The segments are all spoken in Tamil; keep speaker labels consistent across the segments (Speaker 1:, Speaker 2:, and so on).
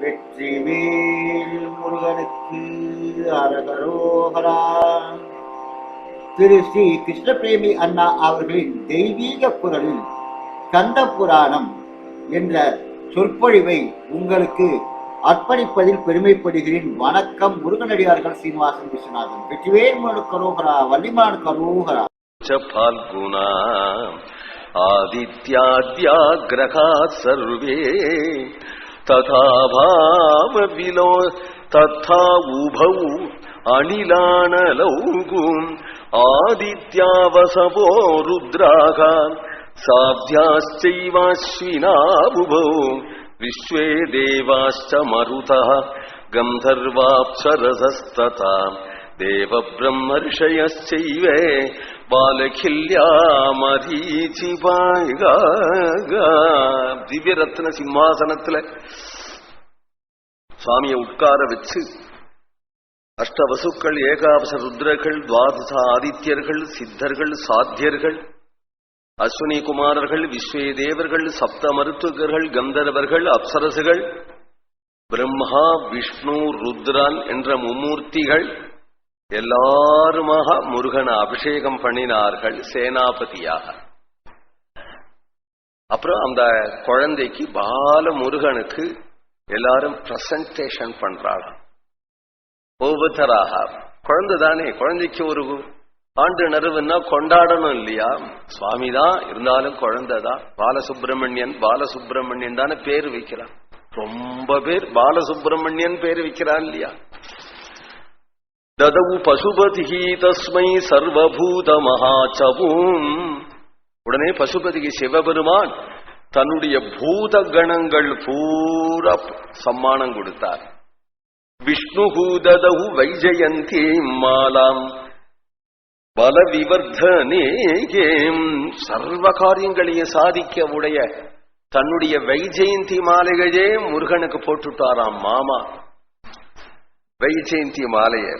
Speaker 1: வெற்றிவேல் முருகனுக்கு அரகரோகரா. திரு ஸ்ரீ கிருஷ்ணபிரேமி அண்ணா அவர்களின் தெய்வீக குரலில் கந்த புராணம் என்ற சொற்பொழிவை உங்களுக்கு அர்ப்பணிப்பதில் பெருமைப்படுகிறேன். வணக்கம் முருகனடியார்கள் சீனிவாசன் விஸ்வநாதன். வெற்றிவேல் முருகனு கரோகரா வள்ளிமான் கரோகரா.
Speaker 2: பால்குணா ஆதித்யாத்யா கிரகா சர்வே. तथा भावविलो तथा उभौ आदित्यावसवो रुद्राः साध्याश्चैवाश्विनाबुभौ विश्वे देवाश्च मरुतः गन्धर्वाप्सरसस्तथा। देवब्रह्मर्षयश्चैव பாலகில்யாமரீச்சிபாய்கா திவ்யரத்ன சிம்மாசனத்துல சுவாமிய உட்கார வச்சு அஷ்டவசுக்கள் ஏகாவச ருத்ரர்கள் துவாதச ஆதித்யர்கள் சித்தர்கள் சாத்தியர்கள் அஸ்வினி குமாரர்கள் விஸ்வே தேவர்கள் சப்த மருத்துவர்கள் கந்தர்வர்கள் அப்சரசுகள் பிரம்மா விஷ்ணு ருத்ரான் என்ற மும்மூர்த்திகள் எல்லாருமாக முருகனை அபிஷேகம் பண்ணினார்கள் சேனாபதியாக. அப்புறம் அந்த குழந்தைக்கு பால முருகனுக்கு எல்லாரும் பிரசன்டேஷன் பண்றாங்க. ஒவ்வொருத்தராக. குழந்தை தானே குழந்தைக்கு ஒரு ஆண்டு நறுவுன்னா கொண்டாடணும் இல்லையா? சுவாமி தான் இருந்தாலும் குழந்தைதான் பாலசுப்பிரமணியன் பாலசுப்ரமணியன் தானே பேர் வைக்கிறான். ரொம்ப பேர் பாலசுப்பிரமணியன் பேர் வைக்கிறான் இல்லையா? ததவு பசுபதி தஸ்மை சர்வபூத மகாச்சவும் உடனே பசுபதிக்கு சிவபெருமான் தன்னுடைய பூத கணங்கள் பூரா சம்மானம் கொடுத்தார். விஷ்ணு ததவு வைஜயந்தி மாலாம்। பல விவர்தனேகேம் சர்வ காரியங்களையும் சாதிக்க உடைய தன்னுடைய வைஜெயந்தி மாலைகளே முருகனுக்கு போட்டுட்டாராம் மாமா. வைஜெயந்தி மாலையை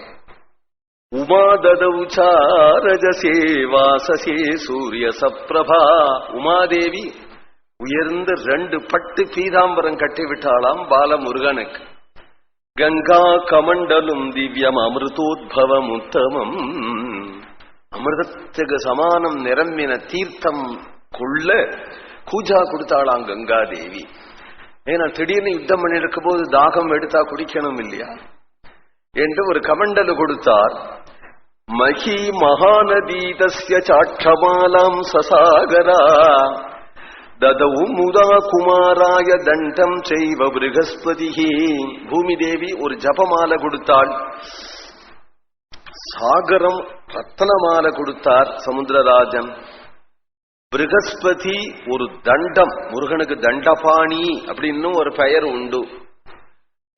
Speaker 2: உமாததவு சாரஜசே வாசசே சூரிய சப்ரபா உமாதேவி உயர்ந்த ரெண்டு பட்டு பீதாம்பரம் கட்டிவிட்டாளாம் பாலமுருகனுக்கு. கங்கா கமண்டலும் திவ்யம் அமிர்தோத்பவம் உத்தமம். அமிர்தத்துக்கு சமானம் நிரம்பின தீர்த்தம் கொள்ள பூஜா கொடுத்தாளாம் கங்கா தேவி ஏன்னா திடீர்னு யுத்தம் பண்ணிருக்கும் போது தாகம் எடுத்தா குடிக்கணும் இல்லையா? என்று ஒரு கமண்டலு கொடுத்தார். மகி மகாநதி சாட்சமாலாம் சசாகரா ததவு முதா குமாராய தண்டம் செய்வ பிருகஸ்பதி பூமி தேவி ஒரு ஜபமால கொடுத்தாள் சாகரம் ரத்தனமால கொடுத்தார் சமுத்திரராஜன் பிருகஸ்பதி ஒரு தண்டம் முருகனுக்கு தண்டபாணி அப்படின்னு ஒரு பெயர் உண்டு.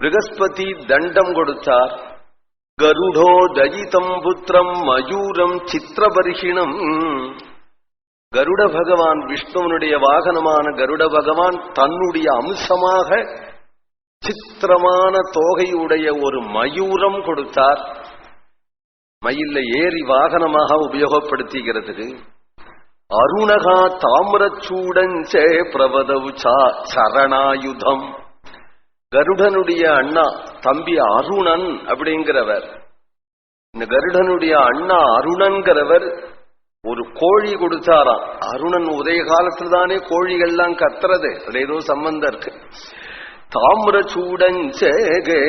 Speaker 2: பிருகஸ்பதி தண்டம் கொடுத்தார்। கருடோ தயிதம் புத்திரம் மயூரம் சித்திரபரிஷிணம் கருட பகவான் விஷ்ணுவனுடைய வாகனமான கருட பகவான் தன்னுடைய அம்சமாக சித்திரமான தோகையுடைய ஒரு மயூரம் கொடுத்தார். மயில்ல ஏறி வாகனமாக உபயோகப்படுத்துகிறது அருணகா தாமிரச்சூடஞ்சே பிரபதவு சரணாயுதம். கருடனுடைய அண்ணா தம்பி அருணன் அப்படிங்கிறவர். இந்த கருடனுடைய அண்ணா அருணன்கிறவர் ஒரு கோழி கொடுத்தாராம். அருணன் உதய காலத்துல தானே கோழிகள்லாம் கத்துறது. அதுல ஏதோ சம்பந்தம் இருக்கு. தாமிர சூடஞ்சேகே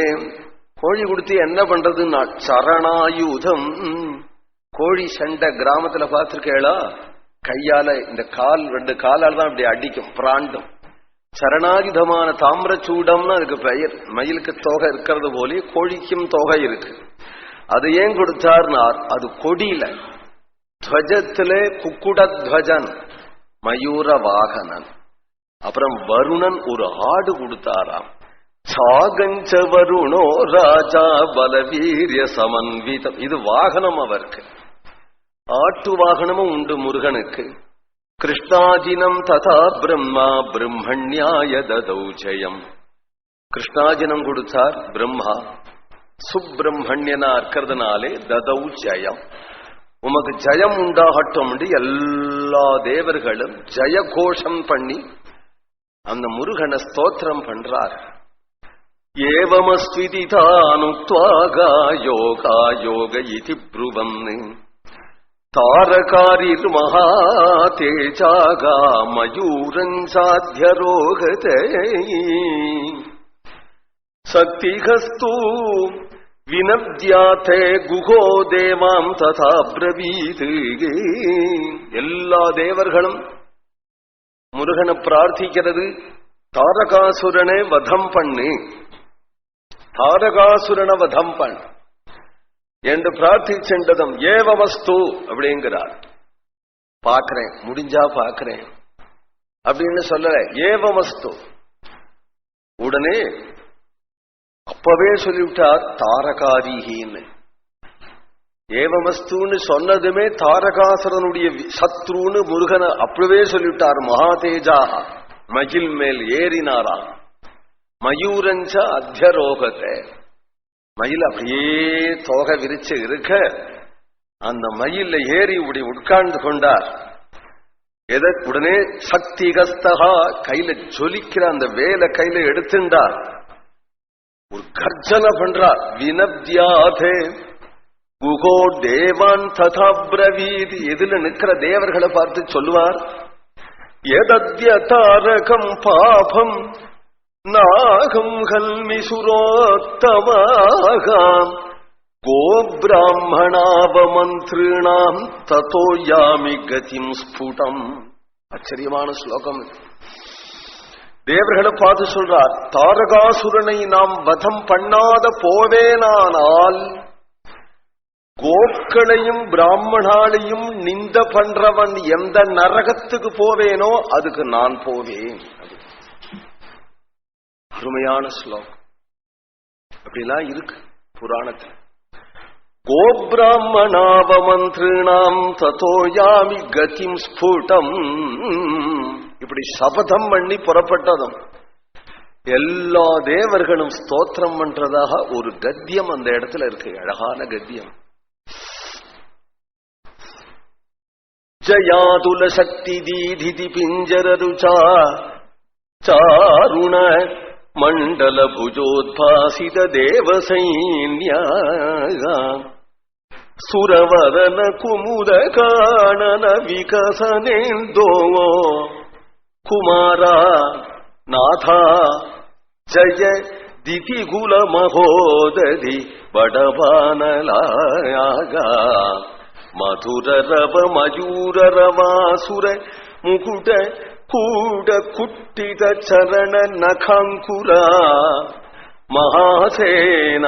Speaker 2: கோழி கொடுத்து என்ன பண்றதுன்னா சரணாயுதம். கோழி சண்டை கிராமத்துல பார்த்திருக்கேளா கையால இந்த கால் ரெண்டு காலால் தான் அப்படி அடிக்கும் பிராண்டும். சரணாயுதமான தாமிரச்சூடம்னு அதுக்கு பெயர். மயிலுக்கு தொகை இருக்கிறது போலே கோழிக்கும் தொகை இருக்கு. அது ஏன் கொடுத்தார்னார்? அது கொடியில. துவஜத்துல குக்குடத்வஜன் மயூர வாகனன். அப்புறம் வருணன் ஒரு ஆடு கொடுத்தாராம். சாகஞ்ச வருணோ ராஜா பலவீரிய சமன்வீதம். இது வாகனம் அவருக்கு. ஆட்டு வாகனமும் உண்டு முருகனுக்கு. கிருஷ்ணாஜினம் ததா பிரம்மா பிரம்மண்யாய ததௌ ஜெயம் கிருஷ்ணாஜினம் கொடுத்தார் பிரம்மா சுப்பிரமணியனா இருக்கிறதுனாலே ததௌ ஜெயம் உமக்கு ஜெயம் உண்டாகட்டும் எல்லா தேவர்களும் ஜெய கோஷம் பண்ணி அந்த முருகனை ஸ்தோத்திரம் பண்றார். ஏவமஸ்விதிதானுத்வாகா யோகா யோக இதி ப்ருவன் தாரகாரிர் மகா தேஜாகா மயூரஞ்சாத்தியரோகதே சக்திகஸ்து வினவ்யாத்தே குகோ தேவாம் ததா பிரவீது. எல்லா தேவர்களும் முருகனை பிரார்த்திக்கிறது. தாரகாசுரனை வதம் பண்ணு. தாரகாசுரனை வதம் பண்ணு. என்று பிரார்த்திச்சென்றதும் ஏவ வஸ்து அப்படிங்கிறார். பாக்குறேன் முடிஞ்சா பாக்குறேன் அப்படின்னு சொல்லல ஏவ வஸ்து. உடனே அப்பவே சொல்லிவிட்டார் தாரகாரிகின்னு ஏவமஸ்துன்னு சொன்னதுமே தாரகாசுரனுடைய சத்ருன்னு முருகனை அப்பவே சொல்லிவிட்டார் மகாதேஜாக. மகில் மேல் ஏறினாரா மயூரஞ்ச அத்தியரோகத்தை. மயில் அப்படியே தோகை விரிச்சு இருக்க அந்த மயில ஏறி இப்படி உட்கார்ந்து கொண்டார். எதை? உடனே சக்திகஸ்தகா கையில ஜொலிக்கிற அந்த வேலை கையில எடுத்துண்டார். ஒரு கர்ஜனை பண்றார். வினப்தியாதே குகோ தேவான் ததா பிரவீதி. எதுல நிக்கிற தேவர்களை பார்த்து சொல்லுவார் எதத்ய தாரகம் பாபம் நாகம் ஹல்மி சுரோத்தமாகாம் கோபிராமணாவமந்திரிணாம் ததோ யாமி கதிம் ஸ்புடம் ஆச்சரியமான ஸ்லோகம் தேவர்களை பார்த்து சொல்றார் தாரகாசுரனை நாம் வதம் பண்ணாத போவேனானால் கோக்களையும் பிராமணாலையும் நிந்த பண்றவன் எந்த நரகத்துக்கு போவேனோ அதுக்கு நான் போவேன் அருமையான ஸ்லோகம். அப்படிலாம் இருக்கு புராணத்தில். கோபிராமணாவமந்திரிணாம் ததோயாமி கதிம் ஸ்புடம் இப்படி சபதம் பண்ணி புறப்பட்டதும் எல்லா தேவர்களும் ஸ்தோத்திரம் பண்றதாக ஒரு கத்தியம் அந்த இடத்துல இருக்கு. அழகான கத்தியம். ஜயாதுல சக்தி தீதிதி பிஞ்சரருச்சா. சாருண चारुण मण्डल भुजोद्भासित देवसैन्या सुरवदन कुमुद कानन विकसनेन्दो कुमारा नाथा जय दितिकुल महोदधि बडबानलागा मधुर ಕೂಡ ಕುಟ್ಟಿದ ಚರಣ ನಖಾಂಕುರ ಮಹಾಸೇನ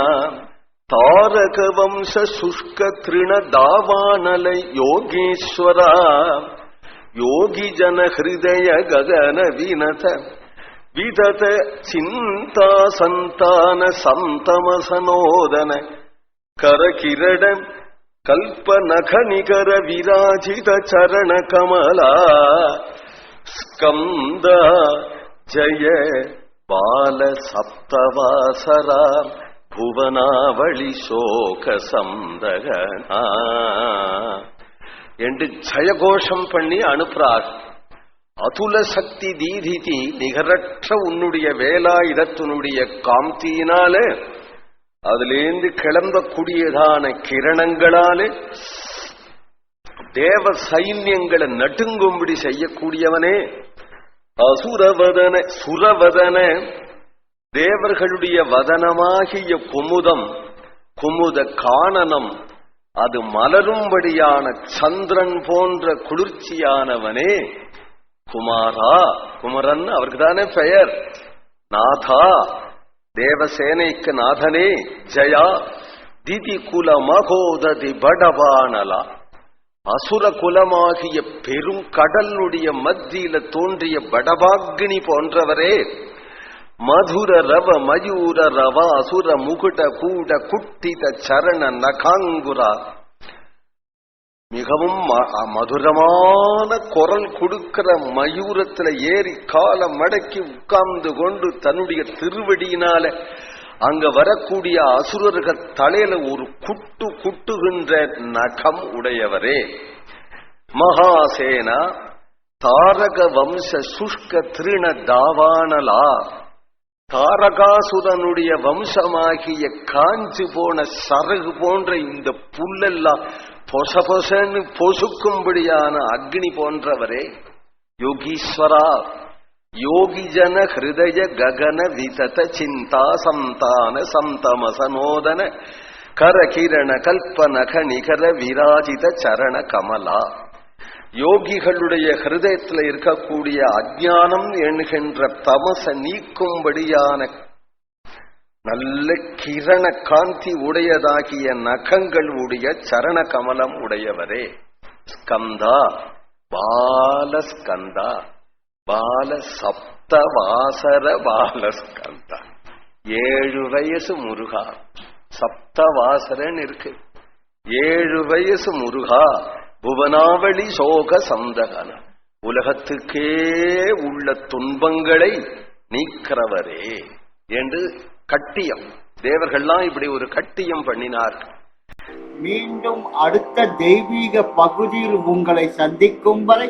Speaker 2: ತಾರಕ ವಂಶ ಶುಷ್ಕ ತೃಣ ದಾವಾನಲ ಯೋಗೀಶ್ವರ ಯೋಗಿ ಜನ ಹೃದಯ ಗಗನ ವಿನತ ವಿದತ ಚಿಂತಾ ಸಂತಾನ ಸಂತಮ ಸನೋದನ ಕರಕಿರಡ ಕಲ್ಪನಖ ನಿಖರ ವಿರಾಜಿತ ಚರಣ ಕಮಲ ஸ்கந்த ஜய பால சப்தவாசரா புவனாவளி சோக சந்தகனா என்று ஜயகோஷம் பண்ணி அனுப்புறார். அதுல சக்தி தீதிதி நிகரற்ற உன்னுடைய வேலாயுதத்தினுடைய காந்தியினால அதிலேந்து கிளம்பக்கூடியதான கிரணங்களாலே தேவ சைன்யங்களை நட்டுங்கும்படி செய்யக்கூடியவனே அசுரவதன சுரவதன தேவர்களுடைய வதனமாகிய குமுதம் குமுத காணனம் அது மலரும்படியான சந்திரன் போன்ற குளிர்ச்சியானவனே குமாரா குமரன் அவருக்கு தானே பெயர். நாதா தேவசேனைக்கு நாதனே ஜயா திதி குல மகோததி படபானலா அசுர குலமாகிய பெரும் கடலுடைய மத்தியில தோன்றிய படபாக்னி போன்றவரே. மதுர ரவ மயூர ரவ அசுர முகுட கூட குட்டித சரண நகாங்குரா. மிகவும் ம- மதுரமான குரல் கொடுக்கிற மயூரத்துல ஏறி கால மடக்கி உட்கார்ந்து கொண்டு தன்னுடைய திருவடியினால அங்க வரக்கூடிய அசுரர்கள் தலையில ஒரு குட்டு குட்டுகின்ற நகம் உடையவரே. மகாசேனா தாரக வம்ச சுஷ்க திருண தாவானலா. தாரகாசுரனுடைய வம்சமாகிய காஞ்சு போன சரகு போன்ற இந்த புல்லெல்லாம் பொச பொசன்னு பொசுக்கும்படியான அக்னி போன்றவரே. யோகீஸ்வரா யோகிஜன ஹிருதய ககன விதத சிந்தா சந்தான சந்தமசனோதன கரகிரண கல்பன நிகர விராஜித சரண கமலா. யோகிகளுடைய ஹிருதயத்தில் இருக்கக்கூடிய அஜானம் என்கின்ற தமச நீக்கும்படியான நல்ல கிரண காந்தி உடையதாகிய நகங்கள் உடைய சரண கமலம் உடையவரே. ஸ்கந்தா பாலஸ்கந்தா. பால சப்த வாசர பாலஸ்கந்தா ஏழு வயசு முருகா. சப்த வாசரன் இருக்கு ஏழு வயசு முருகா புவனாவளி சோக சந்தகன உலகத்துக்கே உள்ள துன்பங்களை நீக்கிறவரே என்று கட்டியம். தேவர்கள்லாம் இப்படி ஒரு கட்டியம் பண்ணினார்கள்
Speaker 1: மீண்டும் அடுத்த தெய்வீக பகுதியில் உங்களை சந்திக்கும் வரை